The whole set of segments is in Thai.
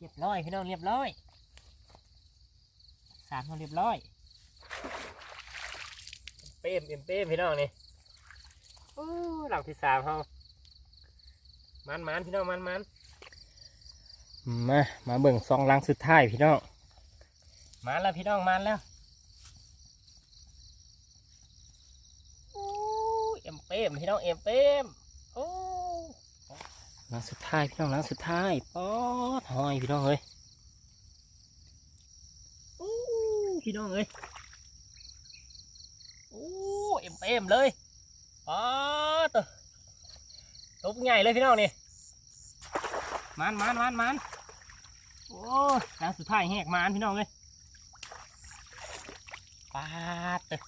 เรียบร้อยพี่น้องเรียบร้อยสามเขาเรียบร้อย เป้มเอ็มเป้มพี่น้องนี่โอ้หลังที่สามเขามันมันพี่น้องมันมันมามาเบิ่งซองหลังสุดท้ายพี่น้องมาแล้วพี่น้องมันแล้วโอ้เอ็มเป้มพี่น้องเอ็มเป้มโอ้ หลังสุดท้ายพี่น้องหลังสุดท้ายป๊อดหอยพี่น้องเอ้ยโอ้พี่น้องเอ้ยโอ้เอ็มเอ็มเลยป๊อดตัวตบใหญ่เลยพี่น้องนี่มันมันมันมันโอ้หลังสุดท้ายแหกมันพี่น้องเลยป๊าดเด้อ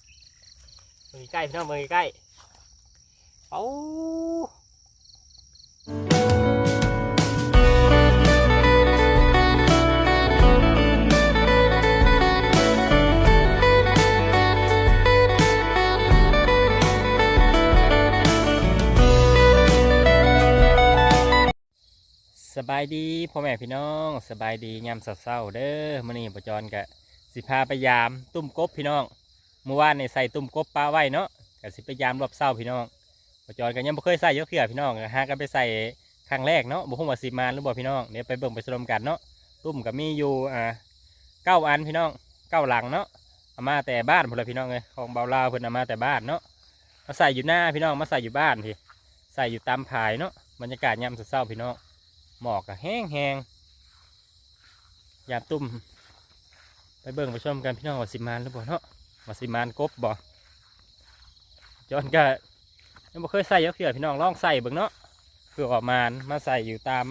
มือใกล้พี่น้องมือใกล้โอ้ สบายดีพ่อแม่พี่น้องสบายดียามเศร้าๆเด้อมื่อนี้ประจรกะสิพาไปยามตุ้มกบพี่น้องเมื่อวานในใส่ตุ้มกบปลาไว้เนาะกะสิไปยามรอบเศร้าพี่น้องประจรกันยังบ่เคยใส่เยอะเพื่อพี่น้องหากันไปใส่ครั้งแรกเนาะบ่ฮู้ว่าสิมาหรือบ่พี่น้องเดี๋ยวไปเบิ่งไปชมกันเนาะตุ้มก็มีอยู่อ่าเก้าอันพี่น้องเก้าหลังเนาะเอามาแต่บ้านพุ่นละพี่น้องเลยของเบาลาวเพิ่นเอามาแต่บ้านเนาะมาใส่อยู่หน้าพี่น้องมาใส่อยู่บ้านพี่ใส่อยู่ตามผายเนาะบรรยากาศยามเศร้าพี่น้อง หมอกก็แห้งแหงยามตุ่มไปเบิ่งไปชมกันพี่น้องว่าสิมานหรือบ่าเนาะว่าสิมานกบบ่จอนก็ยังบ่เคยใส่ยักเขือพี่น้องลองใส่เบิ่งเนาะเพื่อออกมานมาใส่อยู่ตาม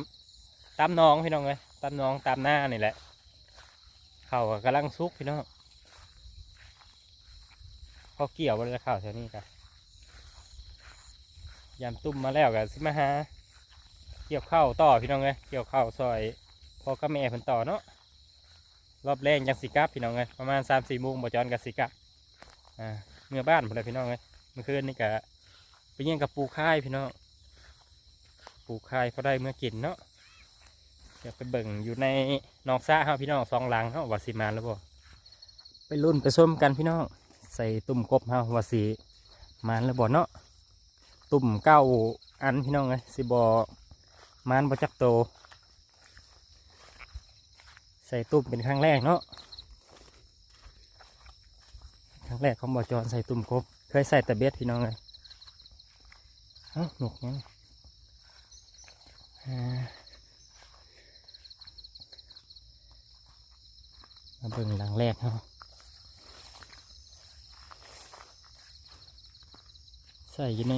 ตามน้องพี่น้องเลยตามน้องตามหน้านี่แหละเข่าก็กำลังซุกพี่น้องเขาเกี่ยวบนข้าวแถวนี้กันยามตุ่มมาแล้วก็สิมาหา เกี่ยวข้าวต่อพี่น้องเลยเกี่ยวข้าวซอยพอกับแม่เพิ่นต่อเนาะรอบแรกยังสิกับพี่น้องเลยประมาณสามสี่โมงบ่จอนกับสิกับอ่าเมื่อบ้านพุ่นเลยพี่น้องเลยเมื่อคืนนี่กะไปเยี่ยงกับปูค่ายพี่น้องปูค่ายเขาได้เมื่อกินเนาะเดี๋ยวไปเบิ่งอยู่ในนอกซ่าเฮาพี่น้องสองหลังเฮาว่าสิมาแล้วบ่ไปรุ่นไปส้มกันพี่น้องใส่ตุ่มกบเฮาว่าสิมาแล้วบ่เนาะตุ่มเก้าอันพี่น้องเลยสิบ่ มานประจักโต ใส่ตุ่มเป็นครั้งแรกเนาะครั้งแรกของบ่อจอนใส่ตุ่มครบเคยใส่แต่เบ็ดพี่น้องเลยเอ้าหนุกยังอ่ามาเบิ่งหลังแรกเนาะใส่อยู่ใน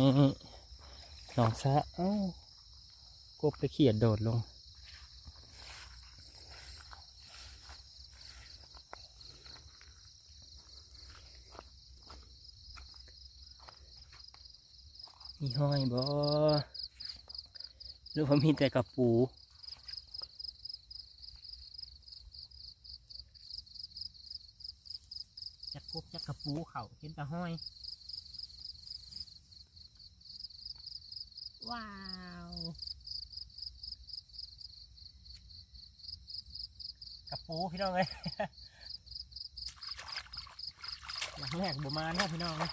หนองสะเอ้า กบไปเขียดโดดลง มีห้อยบอหรือว่ามีแต่กระปูจักกบจักกระปูเขาเห็นแต่ห้อย ว้าว กระปูพี่น้องเลยหลังแรกบมาเนาะพี่น้องเลย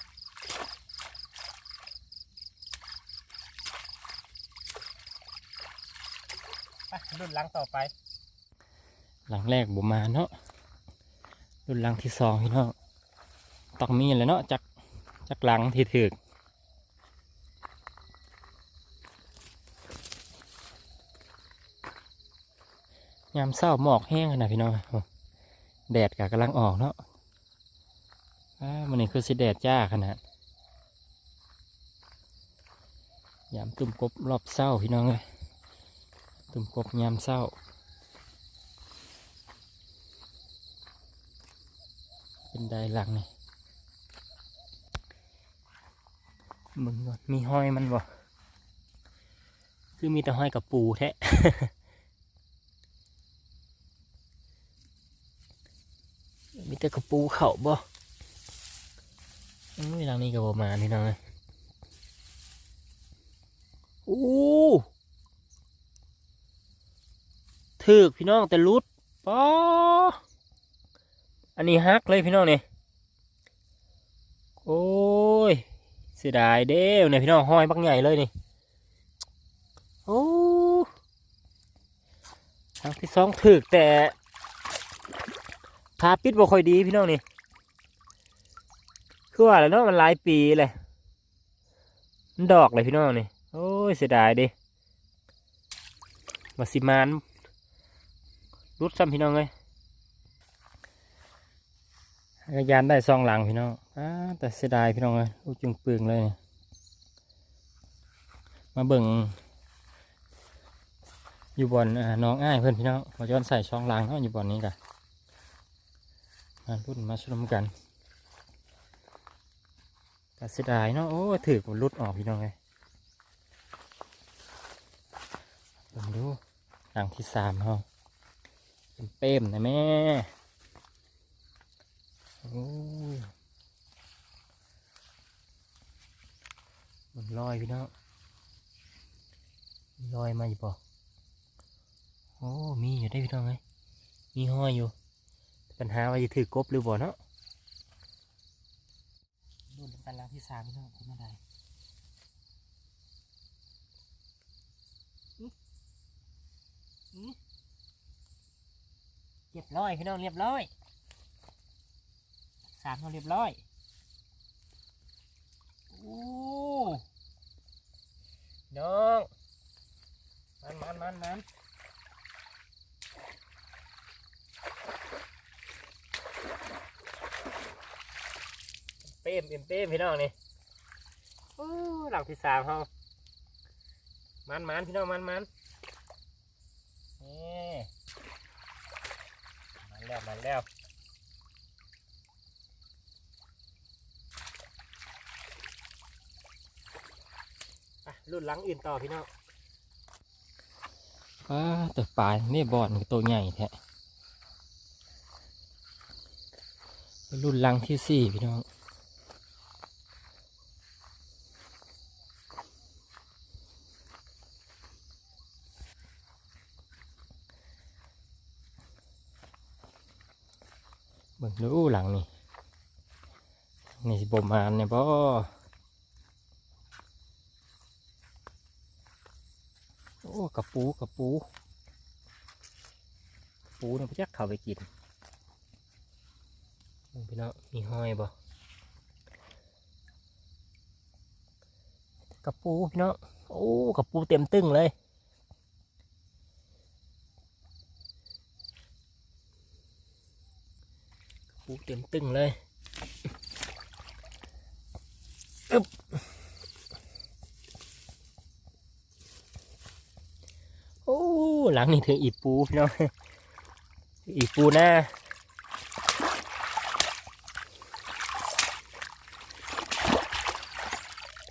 ไปรุ่นหลังต่อไป หลังแรกบมาเนาะรุ่นหลังที่สองพี่น้องต้องมีแหล้วเนาะจากจากหลังที่ถึก ยามเศร้าหมอกแห้งขนาดพี่น้องแดดกะกำลังออกเนาะมันนี่คือสิแดดจ้าขนาดยามตุ่มกบรอบเศร้าพี่น้องเลยตุ่มกบยามเศร้าเป็นไดหลังนี่มึงก่อนมีห้อยมันบ่คือมีแต่ห้อยกับปูแท้ มีแต่กระปูเขาบ่อืมเวลานี้ก็ประมาณนี้น้อยโอ้ถึกพี่น้องแต่รุดป๊ออันนี้ฮักเลยพี่น้องเนี่ยโอ้ยเสียดายเด้วเนี่ยพี่น้องห้อยบักใหญ่เลยนี่โอ้ทางที่สองถึกแต่ ทาปิดบ่ค่อยดีพี่น้องนี่คือว่าแล้วเนาะมันหลายปีเลยมันดอกเลยพี่น้องนี่โอ้ยเสียดายเดิมาสิมานรุดซ้ำพี่น้องเลยกยานได้ซองหลังพี่น้องอแต่เสียดายพี่น้องเลยจึงเปลืองเลย มาเบิ่งอยู่บนน้องอ้ายเพื่อนพี่น้องมาย้อนใส่ช่องหลังเนาอยู่บนนี้กัน มารุ่นมาชมกันแต่เสียดายเนาะโอ้ถือมันรุดออกพี่น้องเลยเบิ่งดูหลังที่สามเฮาเป็นเป้มนะแม่โอ้ยมันลอยพี่น้องลอยมาอยู่ป่โอ้มีอยู่ได้พี่น้องเลยมีห้อยอยู่ ปัญหาว่าจะถือกบหรือบ่เนาะรุ่นกันหลังที่สามพี่น้องขึ้นมาได้อื้ออื้อเรียบร้อยพี่น้องเรียบร้อยสามเราเรียบร้อยโอ้น้องมันมันมันมัน เป้มเอ็มเป้มพี่น้องนี่โอ้หลังที่สามเขามันมันพี่น้องมันมันนี่มันแล้วมันแล้วอะรุ่นหลังอื่นต่อพี่น้องอ่าแต่ปลายนี่บอดตัวใหญ่แท้รุ่นหลังที่สี่พี่น้อง เบิ่งดูหลังนี่นี่สิบ มานเนี่ยบ่โอ้กระปูกระปูกระปูเนี่ยพี่จักเข้าไปกินเบิ่งพี่น้องมีห้อยบ่กระปูพี่น้องโอ้กระปูเต็มตึ้งเลยปูเต็มตึงเลย อึบโอ้หลังนี่ถึงอีปูพี่น้ออีปูหน้า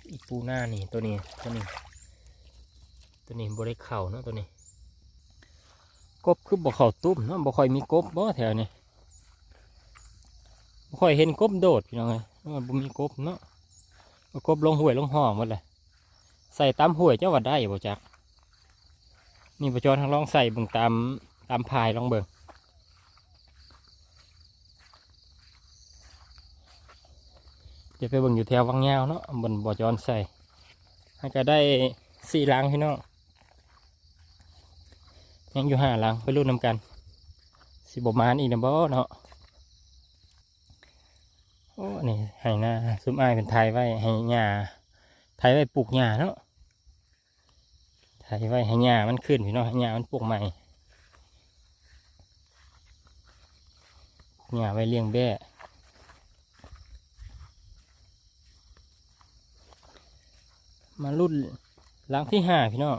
อีปูหน้านี่ตัวนี้ตัวนี้ ตัวนี้บริเข่าเนาะตัวนี้ กบคือบ่เข่าตุ้มเนาะบ่ค่อยมีกบบ่แถวนี้บ่ค่อยเห็นกบโดดพี่น้องไงมันบ่มีกบเนาะ กบลงห้วยลงห้องหมดเลยใส่ตามห้วยเจ้าว่าได้บ่จักนี่ประจรทางลองใส่บิ่งตามตามพายลองเบิ่งจะไปเบิ่งอยู่แถววังยาวเนาะบนบ่อจรใส่ให้ก็ได้สี่ลังพี่น้องยังอยู่ห้าลังไปรุ่นนำกันสิบมานอีกนะบ่เนาะ โอ้นี่ให้หน้าซุ้มอ้ายเป็นไทยไว้ให้หญ้าไทยไว้ปลูกหญ้าเนาะไทยไว้ให้หญ้ามันขึ้นพี่น้องให้หญ้ามันปลูกใหม่หญ้าไว้เลี้ยงแบะมารุ่นหลังที่ห้าพี่น้อง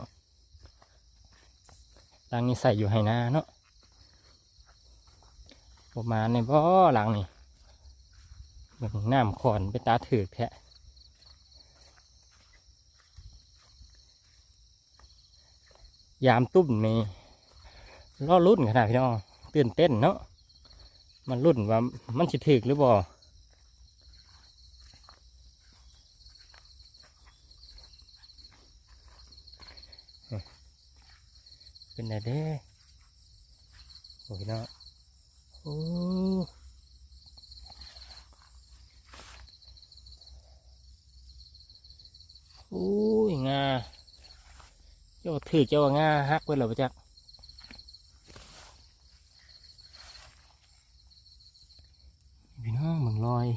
หลังนี้ใส่อยู่ให้หน้าเนาะประมาณในบ่หลังนี่ เบิ่งน้ำขอนไปตาถือกแทะยามตุ้มนี่ล่อรุ่นขนาดพี่น้องตื่นเต้นเนาะมันรุ่นว่ามันสิถือกหรือบ่เป็นไงเด้โอ้ยเนาะโอ้ อ้ยงาเจ้าถือเจ้าว่างาฮักไว้เหรอปะจักพี่น้องมึงลอย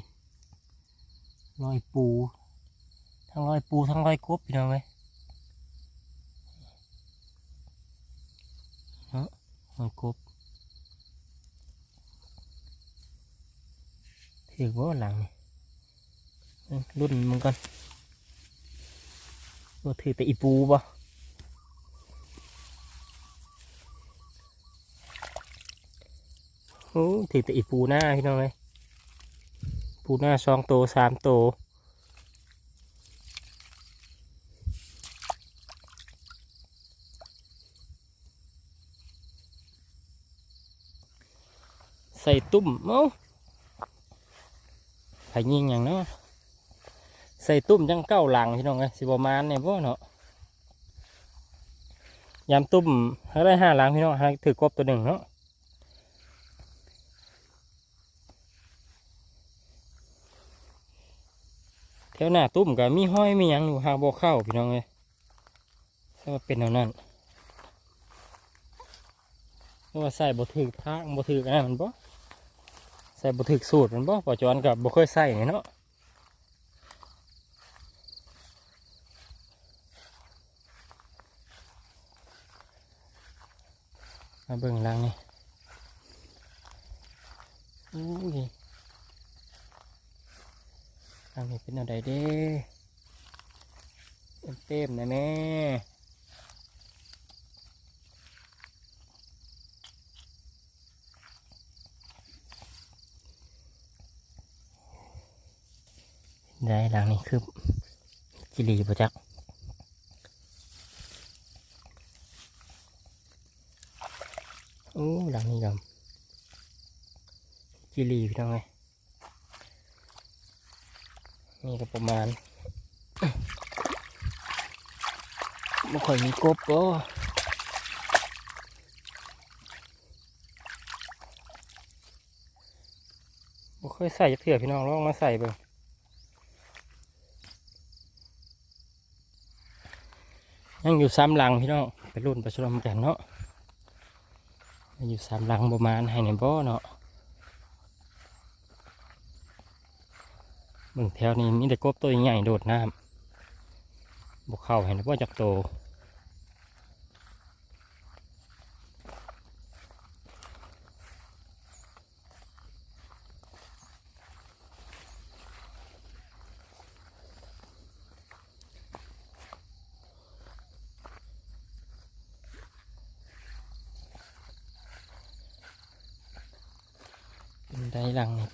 ลอยปู ทั้งลอยปูทั้งลอยกบพี่น้องเลยเนาะลอยกบถือว่าหลังนี่เอิ้นรุ่นมึงก่อน ว่าถือแต่อีปูป่ะโอ้ถือแต่อีปูหน้าพี่น้องเลยปูหน้าสองโตสามโตใส่ตุ่มเอ้าไผยิงอย่างเนาะ ใส่ตุ่มจังเก้าหลังพี่น้องไงสิบประมาณเนี่ยพ่เนาะยามตุ่มให้ได้ห้าหลังพี่น้องถือกบตัวหนึ่งเนาะแถวหน้าตุ่มก็มีห้อยมียังอยู่หาบ่เข้าพี่น้องเลยถ้าเป็นแนวนั้นเพราะว่าใส่บ่ถือทางบ่ถือกันนะมันบ่ใส่บุถึกสูตรมันบ่ปอจอนกับบ่เคยใส่เนาะ มาเบิ่งลังนี่อุ้ยลังนี่เป็นอะไรเด้เต็มๆนะแม่ได้หลังนี่คือจิรีประจัก โอ้หลังนี่กับจิรีพี่น้องไงนี่ก็ประมาณไม่ค่อยมีกบก็บ่เคยใส่จักเถื่อพี่น้องลองมาใส่เบิ่งยังอยู่สามหลังพี่น้องไปรุ่นไปชมกันเนาะ อยู่สามหลังประมาณให้ในบ่อเนาะมึงแถวนี้มีแต่กบตัวใหญ่โดดน้ำบกเข้าให้ในบ่อจักโต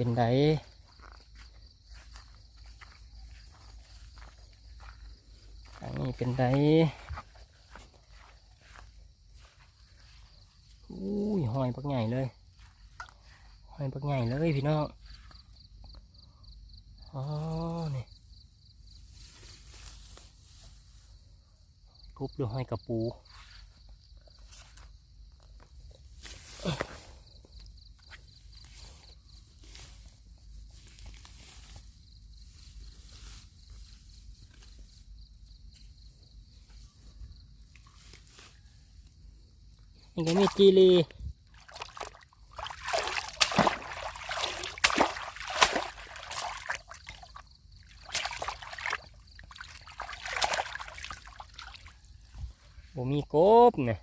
เป็นได หลังนี่เป็นไดหลังนี้เป็นไดอุ้ยหอยปักใหญ่เลยหอยปักใหญ่เลยพี่น้องอ๋อนี่กบหรือหอยกระปู นี่ก็มีจีรีบ่มีกบเนี่ย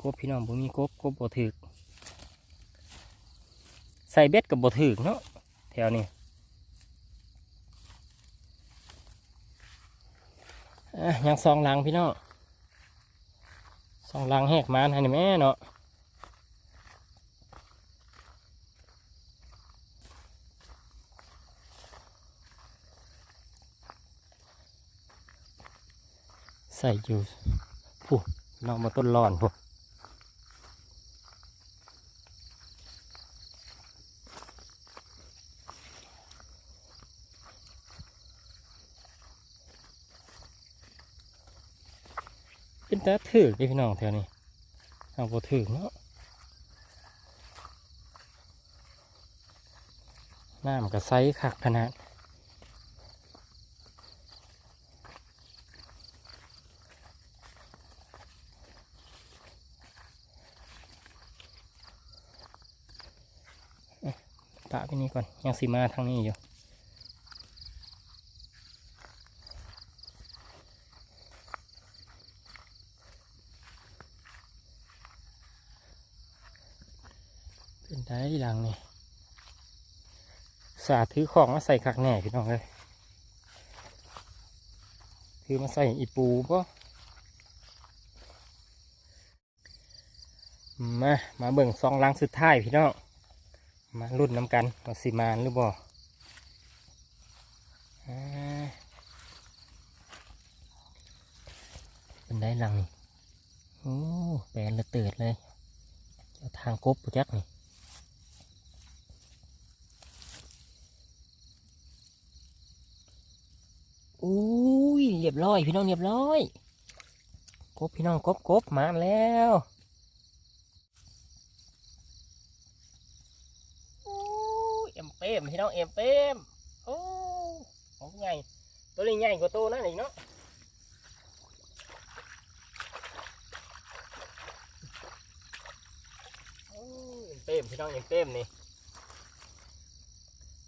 กบพี่น้องบ่มีกบกบบ่ถึกใส่เบ็ดกับบ่ถึกเนาะ วนี้อะยังสองหลังพี่น้องสองหลังแหกมานให้นี่แม่เนาะใส่อยู่ผู้น้องมาต้นร้อนผู้ เป็นตาถือกพี่น้องแถวนี้เอาบ่ถือเนาะน้ำก็ใสคักขนาดปะไปนี่ก่อน ยังสิมาทางนี้อยู่ เป็นได้หลังนี่ สาถือของมาใส่คักแหน่พี่น้องเลยถือมาใส่อีปูปะมา มาเบิ่งซองลังสุดท้ายพี่น้อง มารุ่นน้ำกันว่าสิมานหรือบ่อ่าเป็นได้หลังนี่โอ้แปลนละเติดเลย ทางกบปุจักนี่ อุ้ยเรียบร้อย พี่น้องเรียบร้อยกบพี่น้องกบกบมาแล้วอู้เอ็มเปมพี่น้องเอ็มเปมโอ้ของใหญ่ตัวนี้ใหญ่กว่าตัวนั่นอีกเนาะโอ้เอ็มเปมพี่น้องเอ็มเปมนี่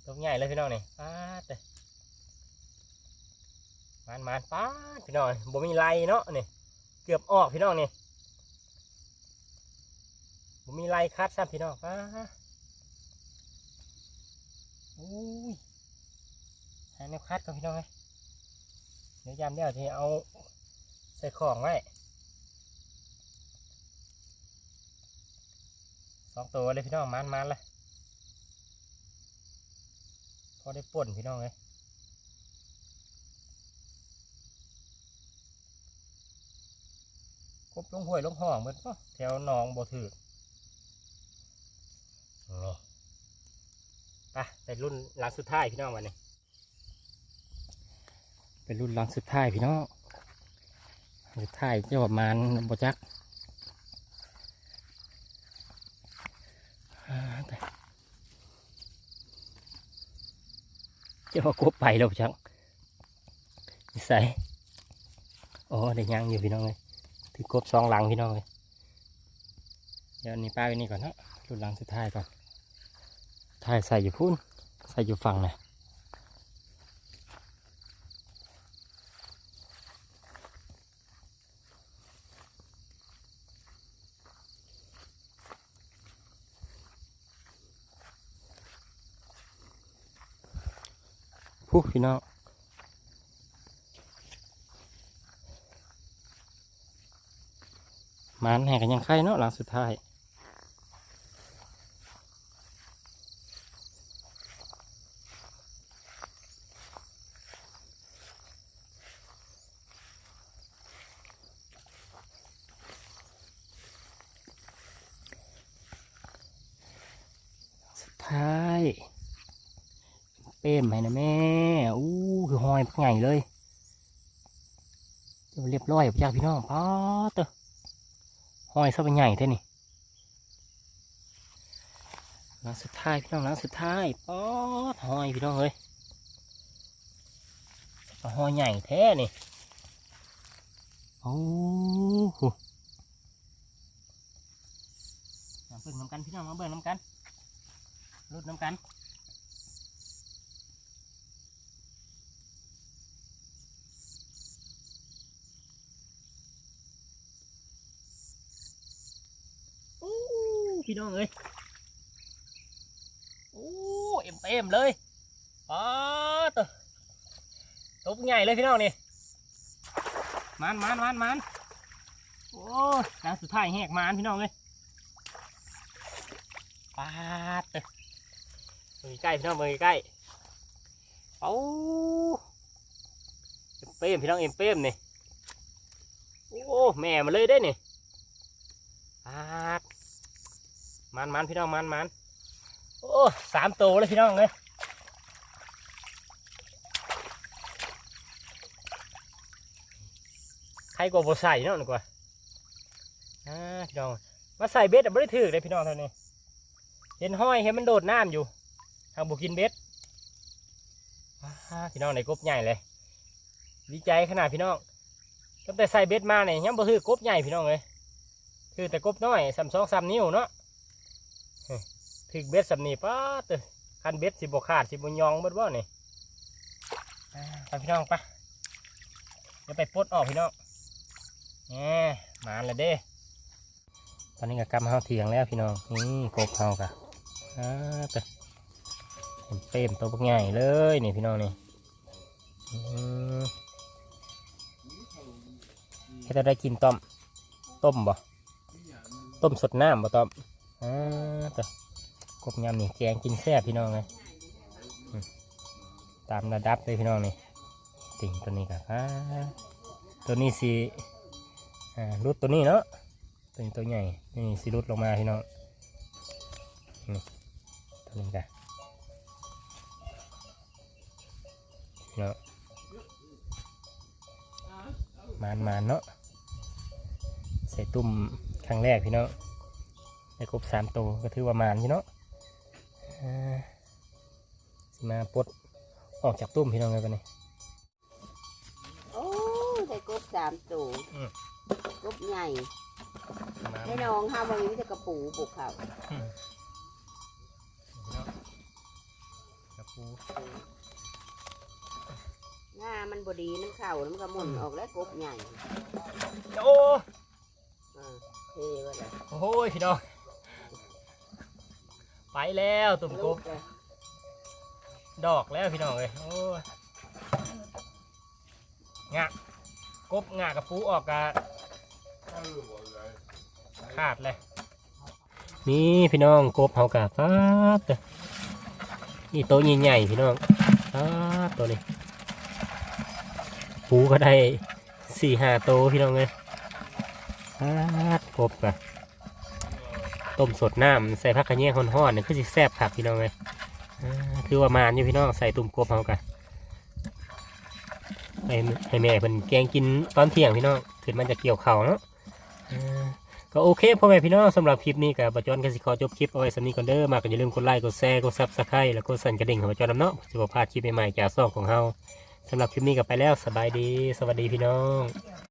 ตัวใหญ่เลยพี่น้องนี่ป้าดเลย มันมันป้าพี่น้องบ่มีไรเนาะนี่เกือบออกพี่น้องนี่บ่มีไรคัดซ้ำพี่น้องป้าอุ้ยหาแนวคัดก่อนพี่น้องเลยเดี๋ยวยามเดี๋ยวที่เอาใส่ของไว้สองตัวเลยพี่น้องมันมันเลยพอได้ป่นพี่น้องเลย กบลงห้วยลงห้องเหมือนก็แถวหนองบ่ถือนี่ไปเป็นรุ่นหลังสุดท้ายพี่น้องวันนี้ เป็นรุ่นหลังสุดท้ายพี่น้องสุดท้ายเจ้าประมาณบ่จักอ่าแต่เจ้าว่ากบไปแล้วบ่จักนิสัยอ๋อได้ยังอยู่พี่น้องเลย ถือกบซองหลังพี่น้องเลยเดี๋ยวนี้ป้าไว้นี่ก่อนนะรุ่นหลังสุดท้ายก่อนท้ายใส่อยู่พุ่นใส่อยู่ฝั่งนะผู้พี่น้อง มันแห่กันยังไข่เนาะหลังสุดท้ายสุดท้ายเป้มให้นะแม่ อู้คือหอยใหญ่เลย เรียบร้อยพี่พี่น้องป๊อเตอ ห้อยซะเป็นใหญ่เท่นี่หลังสุดท้ายพี่น้องหลังสุดท้ายป๊อดห้อยพี่น้องเอ้ยห้อยใหญ่แท้นี่โอ้โหเบิ่งน้ำกันพี่น้องมาเบิ่งน้ำกันรุดน้ำกันอู้ พี่น้องเอ้ยโอ้เอ็มเต็มเลยป๊าตัวตบใหญ่เลยพี่น้องนี่มันมันมันมันโอ้ยนางสุดท้ายแหกมันพี่น้องเลยปาดเด้อมือใกล้พี่น้องมือใกล้เอ้าเอ็มเป้มพี่น้องเอ็มเป้มนี่โอ้แม่มาเลยได้นี่ปาด มันมันพี่น้องมันมันโอ้สามตัวเลยพี่น้องเลยใครกว่าบ่ใส่เนาะนึกว่าอ่าพี่น้องมาใส่เบ็ดไม่ได้ถือเลยพี่น้องเท่านี้เห็นห้อยเห็นมันโดดน้ำอยู่ทางบุกินเบ็ดพี่น้องในกบใหญ่เลยดีใจขนาดพี่น้องตั้งแต่ใส่เบ็ดมาเนี่ยยังบ่ถือกบใหญ่พี่น้องเลยถือแต่กบน้อยสามสองสามนิ้วเนาะ ถือเบ็ดสำนีป้าดเตอคันเบ็ดสิบขาดสิบยองเบิดบ่นี่ไปพี่น้องไปเดี๋ยวไปปลดออกพี่น้องแหมมาแล้วเด้ ตอนนี้ก็กำเฮาเถียงแล้วพี่น้อง นี่กบเฮากะอ่าเตะเต็มตัวพวกใหญ่เลยนี่พี่น้องนี่อืมให้เราได้กินต้ม ต้มบ่ ต้มสดน้ำบ่ต้มอ่าเตะ กบยำนี่แกงกินแซ่บพี่น้องเลยตามระดับเลยพี่น้องนี่ติ่งตัวนี้กะอ่าตัวนี้สิอ่ารุดตัวนี้เนาะตัวนี้ตัวใหญ่นี่สิรุดลงมาพี่น้องตัวนี้กันเนาะมานมานเนาะใส่ตุ่มครั้งแรกพี่น้องได้ครบสามตัวก็ถือว่ามานพี่เนาะ สิมาปลดออกจากตุ่มพี่น้องเลยปะนี่โอ้ยได้กบสามตัวอืม กบใหญ่มาได้น้องห้าวันนี้จะกระปูปลุกเขาอืมเนาะกระปูหน้ามันบดีมันเข่าแล้วมันก็หมุนออกแล้วกบใหญ่โอ้เออเท่ว่าเลยโอ้ยพี่น้อง ไปแล้วตุ่มกบดอกแล้วพี่น้องเลยโอ้ยงะกบงะกับปูออกกะขาดเลยนี่พี่น้องกบเฮากะฟ้าดนี่โตใหญ่ๆพี่น้องฟ้าดตัวนี้ปูก็ได้สี่ห้าโตพี่น้องเลยฟ้าดกบกะ ต้มสดน้ำใส่ผักกระเนียงห่อนๆนี่คือสิแซ่บผักพี่น้องเลยอ่าถือว่ามานอยู่พี่น้องใส่ตุ่มกบเอากันให้ให้แม่เพิ่นแกงกินตอนเที่ยงพี่น้องขึ้นมันจะเกี่ยวเข่าเนาะก็โอเคพ่อแม่พี่น้องสำหรับคลิปนี้กับประจอนกันสิขอจบคลิปเอาไว้สำนีก่อนเด้อมาก็อย่าลืมกดไลค์กดแชร์กดซับสไครต์แล้วก็สั่นกระดิ่งของประจอนนำเนาะจะบ่พลาดคลิปใหม่ๆจากซ่องของเฮาสำหรับคลิปนี้ก็ไปแล้วสบายดี สวัสดีพี่น้อง